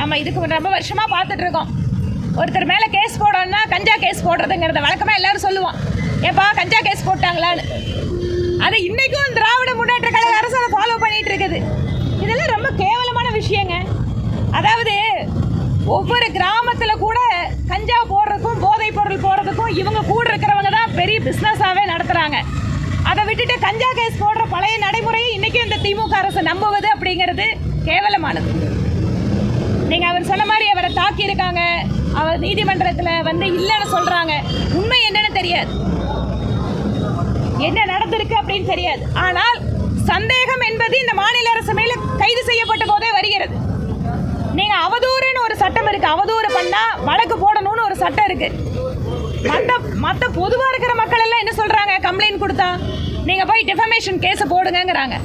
நம்ம இதுக்கு ரொம்ப வருஷமாக பார்த்துட்டு இருக்கோம். ஒருத்தர் மேலே கேஸ் போடணும்னா கஞ்சா கேஸ் போடுறதுங்கிறத வழக்கமாக எல்லாரும் சொல்லுவோம். ஏப்பா கஞ்சா கேஸ் போட்டாங்களான்னு. அது இன்றைக்கும் திராவிட முன்னேற்ற கழக அரசு அதை ஃபாலோ பண்ணிகிட்டு இருக்குது. இதெல்லாம் ரொம்ப கேவலமான விஷயங்க. அதாவது ஒவ்வொரு கிராமத்தில் கூட கஞ்சா போடுறதுக்கும் போதைப் பொருள் போடுறதுக்கும் இவங்க கூட இருக்கிறவங்க தான் பெரிய பிஸ்னஸாகவே நடத்துகிறாங்க அதை விட்டுட்டு கஞ்சா கேஸ் போடுற பழைய நடைமுறையை இன்றைக்கும் இந்த திமுக அரசு நம்புவது அப்படிங்கிறது கேவலமானது. நீங்க அவர் சொன்ன மாதிரி அவரை தாக்கி இருக்காங்க. அவர் நீதிமன்றத்துல வந்து இல்லைன்னு சொல்றாங்க. உண்மை என்னன்னு தெரியாது. என்ன நடந்திருக்கு அப்படின்னு தெரியாது. ஆனால் சந்தேகம் என்பது இந்த மாநில அரசு மேல கைது செய்யப்பட்ட போதே வருகிறது. நீங்க அவதூறுன்னு ஒரு சட்டம் இருக்கு. அவதூறு பண்ணா வழக்கு போடணும்னு ஒரு சட்டம் இருக்கு. மற்ற மற்ற பொதுவா இருக்கிற மக்கள் எல்லாம் என்ன சொல்றாங்க? கம்ப்ளைண்ட் கொடுத்தா? நீங்க போய் டிஃபமேஷன் கேஸ் போடுங்கிறாங்க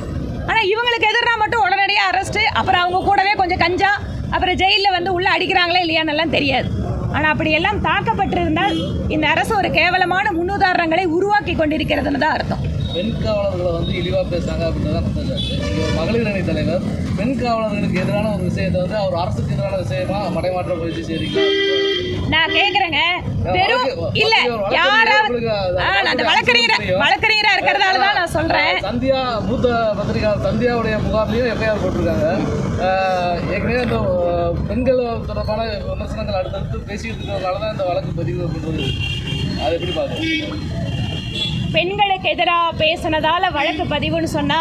ஆனா இவங்களுக்கு எதிராக மட்டும் உடனடியாக அரெஸ்ட் அப்புறம் அவங்க கூடவே கொஞ்சம் கஞ்சா அப்புறம் ஜெயிலில் வந்து உள்ள அடிக்கிறாங்களா இல்லையான்னெல்லாம் தெரியாது. ஆனா அப்படியெல்லாம் தாக்கப்பட்டிருந்தால் இந்த அரசு ஒரு கேவலமான முன்னுதாரணங்களை உருவாக்கி கொண்டிருக்கிறதுன்னு தான் அர்த்தம். பெண் காவலர்களை வந்து இழிவா பேசுறாங்க குற்றச்சாட்டு நீங்க ஒரு மகளிர் அணி தலைவர் பெண் காவலர்களுக்கு எதிரான ஒரு விஷயத்தை வந்து அவர் அரசுக்கு எதிரான விஷயமா மடைமாற்ற முயற்சி செய்றீங்க நான் வெறும் வழக்கு- இல்ல வழக்கு- யாராவது உங்களுக்கு அது- ஆ, நான் அந்த அது வழக்கறிஞர் இருக்கிறதால தான் நான் சொல்றேன். சந்தியா மூத்த சந்தியாவுடைய எஃப்ஐஆர் போட்டிருக்காங்க. ஏற்கனவே இந்த ஆஹ், பெண்கள் தொடர்பான விமர்சனங்கள் அடுத்தடுத்து பேசிட்டு இருக்கிறதுனால தான் இந்த வழக்கு பதிவு அதை எப்படி பெண்களுக்கு எதிராக பேசுனதால வழக்கு பதிவுன்னு சொன்னா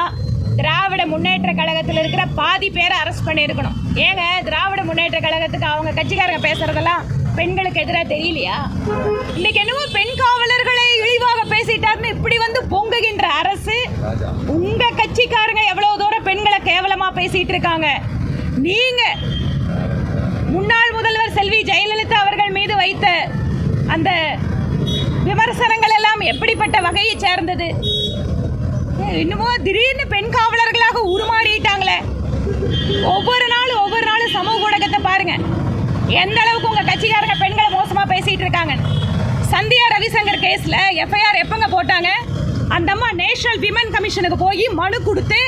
திராவிட முன்னேற்ற கழகத்தில் இருக்கிற பாதி பேரை அரெஸ்ட் பண்ணியிருக்கணும். ஏங்க திராவிட முன்னேற்ற கழகத்துக்கு அவங்க கட்சிக்காரங்க பேசுறதெல்லாம் பெண்களுக்கு எதிராக தெரியலையா? இன்னைக்கு என்னவோ பெண் காவலர்களை இழிவாக பேசிட்டாருன்னு இப்படி வந்து பொங்குகின்ற அரசு உங்க கட்சிக்காரங்க எவ்வளவு தூரம் பெண்களை கேவலமா பேசிட்டு இருக்காங்க? நீங்க முன்னாள் முதல்வர் செல்வி ஜெயலலிதா அவர்கள் மீது வைத்த அந்த விமர்சனங்கள் எல்லாம் எப்படிப்பட்ட வகையை சேர்ந்தது? இன்னுமோ திடீர்னு பெண் காவலர்களாக உருமாறிட்டாங்களே? ஒவ்வொரு நாளும் ஒவ்வொரு நாளும் சமூக ஊடகத்தை பாருங்க. எந்த அளவுக்கு உங்க கட்சிக்காரங்க பெண்களை மோசமா பேசிட்டு இருக்காங்க சந்தியா ரவிசங்கர் கேஸ்ல எஃப்ஐஆர் எப்பங்க போட்டாங்க? அந்த அம்மா நேஷனல் விமன் கமிஷனுக்கு போய் மனு கொடுத்து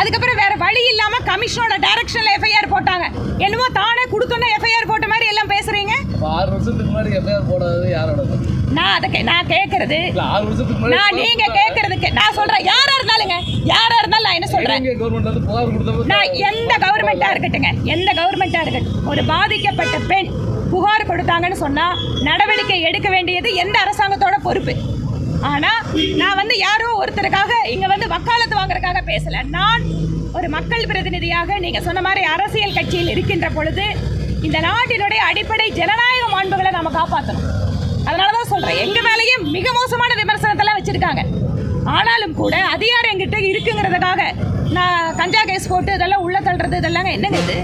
அதுக்கப்புறம் வேற வழி இல்லாம கமிஷனோட டைரக்ஷன்ல எஃப்ஐஆர் போட்டாங்க. என்னமோ தானே கொடுத்தோன்னே எஃப்ஐஆர் போட்ட மாதிரி எல்லாம் பேசுறீங்க? ஆறு வருஷத்துக்கு முன்னாடி எஃப்ஐஆர் போடாதது யாரோட? நான் அதை நான் கேட்கறது நான் நீங்க கேட்கறதுக்கு நான் சொல்றேன். யாரா இருந்தாலுங்க யாரா இருந்தாலும் நான் என்ன சொல்றேன்? நான் எந்த கவர்மெண்டா இருக்கட்டுங்க எந்த கவர்மெண்டா இருக்கட்டும் ஒரு பாதிக்கப்பட்ட பெண் புகார் கொடுத்தாங்கன்னு சொன்னா நடவடிக்கை எடுக்க வேண்டியது எந்த அரசாங்கத்தோட பொறுப்பு. ஆனால் நான் வந்து யாரோ ஒருத்தருக்காக இங்கே வந்து வக்காலத்து வாங்குறதுக்காக பேசலை. நான் ஒரு மக்கள் பிரதிநிதியாக நீங்கள் சொன்ன மாதிரி அரசியல் கட்சியில் இருக்கின்ற பொழுது இந்த நாட்டினுடைய அடிப்படை ஜனநாயக மாண்புகளை நாம் காப்பாற்றணும் அதனால தான் சொல்கிறேன் எங்கள் மேலேயே மிக மோசமான விமர்சனத்தெல்லாம் வச்சுருக்காங்க. ஆனாலும் கூட அதிகாரம் எங்கிட்ட இருக்குங்கிறதுக்காக நான் கஞ்சா கேஸ் போட்டு இதெல்லாம் உள்ளே தள்ளுறது இதெல்லாம் என்னங்க இது?